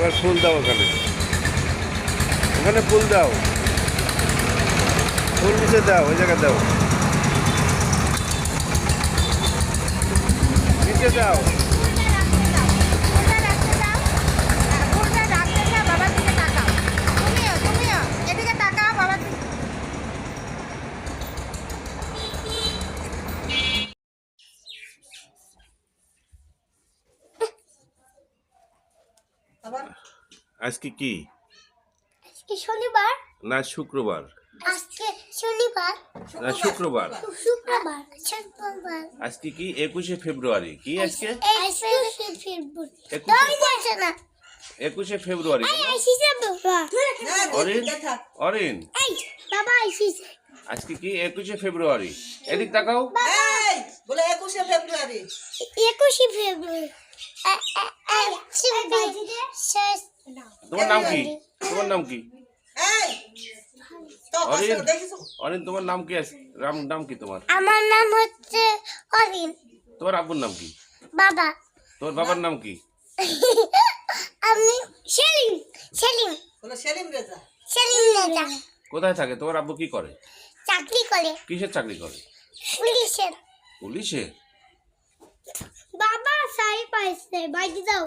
এবার ফুল দাও ওখানে। ওখানে ফুল দাও। ফুল নিচে দাও, ওই জায়গায় দাও। নিচে দাও। আবার? আজকে কি? আজকে শনিবার। না শুক্রবার। আজকে শনিবার। না শুক্রবার। শুক্রবার শুক্রবার। আজকে কি? একুশে ফেব্রুয়ারি। কি আজকে? একুশে ফেব্রুয়ারি। একুশে যাচ্ছে না। একুশে ফেব্রুয়ারি অরিন অরিন। এই বাবা আইসিসে। আজকে কি? একুশে ফেব্রুয়ারি। এদিক তাকাও। এই বলে একুশে ফেব্রুয়ারি। একুশে ফেব্রুয়ারি। তোমার নাম কি? তোমার নাম কি? এই অরিন? অরিন তোমার নাম কি আছে? রাম নাম কি তোমার? আমার নাম হচ্ছে অরিন। তোমার আব্বুর নাম কি? বাবা। তোমার বাবার নাম কি? আমি সেলিম সেলিম। সেলিম রেজা? সেলিম নেতা কোথায় থাকে? তোমার আব্বু কি করে? চাকরি করে। কিসের চাকরি করে? পুলিশের। পুলিশে বাবা সাই পাইছে বাইরে দাও